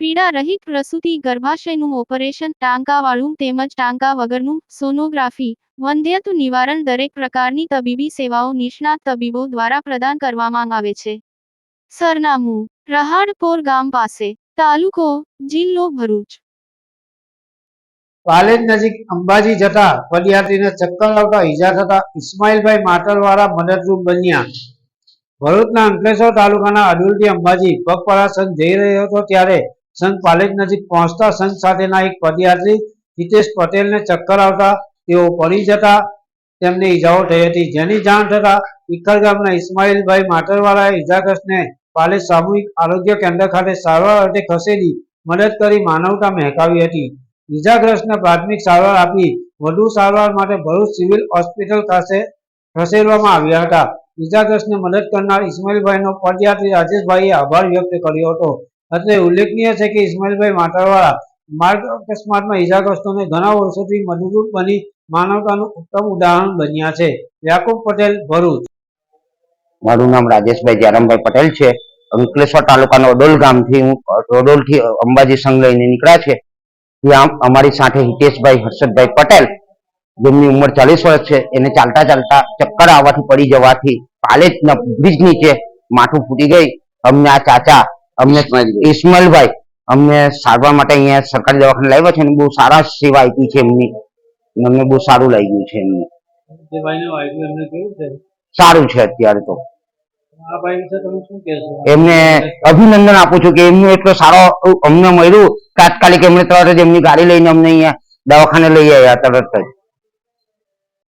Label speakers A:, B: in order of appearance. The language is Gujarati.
A: પીડા રહિત પ્રસૂતિ ગર્ભાશયનું ઓપરેશન ટાંકાવાળું તેમજ ટાંકા વગરનું સોનોગ્રાફી વંધ્યત્વ નિવારણ દરેક પ્રકારની તબીબી સેવાઓ નિષ્ણાત તબીબો દ્વારા પ્રદાન કરવામાં આવે છે. સરનામું, રહાડપોર ગામ પાસે, તાલુકો, જિલ્લો ભરૂચ.
B: પાલેજ નજીક અંબાજી જતા પદયાત્રીને ચક્કર આવતા ઈજા થતા ઇસ્માઇલભાઈ માટરવાળા મદદરૂપ બન્યા. ભરૂચના અંકલેશ્વર તાલુકાના અડુલથી અંબાજી પગપાળા સંઘ જઈ રહ્યો હતો ત્યારે સંઘ પાલેજ નજીક પહોંચતા સંત સાથેના એક પદયાત્રી હિતેશ પટેલને ચક્કર આવતા તેઓ પડી જતા તેમને ઈજાઓ થઈ હતી. જેની જાણ થતા ઇખર ગામના ઇસ્માઇલભાઈ માટરવાળાએ ઈજાગ્રસ્તને પાલેજ સામૂહિક આરોગ્ય કેન્દ્ર ખાતે સારવાર અર્થે ખસેડી મદદ કરી માનવતા મહેકાવી હતી. ઈજાગ્રસ્તને પ્રાથમિક સારવાર આપી વધુ સારવાર માટે ભરૂચ સિવિલ હોસ્પિટલ ખાતે ખસેડવામાં આવ્યા હતા. ઈજાગ્રસ્તને મદદ કરનાર ઇસ્માઇલભાઈનો પદયાત્રી રાજેશભાઈએ આભાર વ્યક્ત કર્યો હતો. અત્રે ઉલ્લેખનીય છે કે ઇસ્માઇલભાઈ માટરવાળા માર્ગ અકસ્માતમાં ઇજાગ્રસ્તોને ઘણા વર્ષોથી મદદરૂપ બની માનવતાનું ઉત્તમ ઉદાહરણ બન્યા છે. યાકુબ પટેલ, ભરૂચ.
C: મારું નામ રાજેશભાઈ જયરામભાઈ પટેલ છે. અંકલેશ્વર તાલુકાનો અડોલ ગામથી હું, અડોલથી અંબાજી સંઘ લઈને નીકળ્યા છે. ત્યાં અમારી સાથે હિતેશભાઈ, હર્ષદભાઈ પટેલ, જેમની ઉંમર ચાલીસ વર્ષ છે, એને ચાલતા ચાલતા ચક્કર આવવાથી, પડી જવાથી, પાલેજના બ્રિજ નીચે માથું ફૂટી ગઈ. અમને આ ચાચા અમને ઇસ્માઇલભાઈ અમને સારવાર માટે અહીંયા સરકારી દવાખાને લાવ્યા છે અને બહુ સારા સેવા આપી છે એમની. અમને બહુ સારું લાગ્યું છે એમને. સારું છે અત્યારે તો. એમને અભિનંદન આપું છું કે એમનું એટલો સારો અમને મળ્યું. તાત્કાલિક એમણે તરત જ એમની ગાડી લઈને અમને અહીંયા દવાખાને લઈ આવ્યા તરત જ.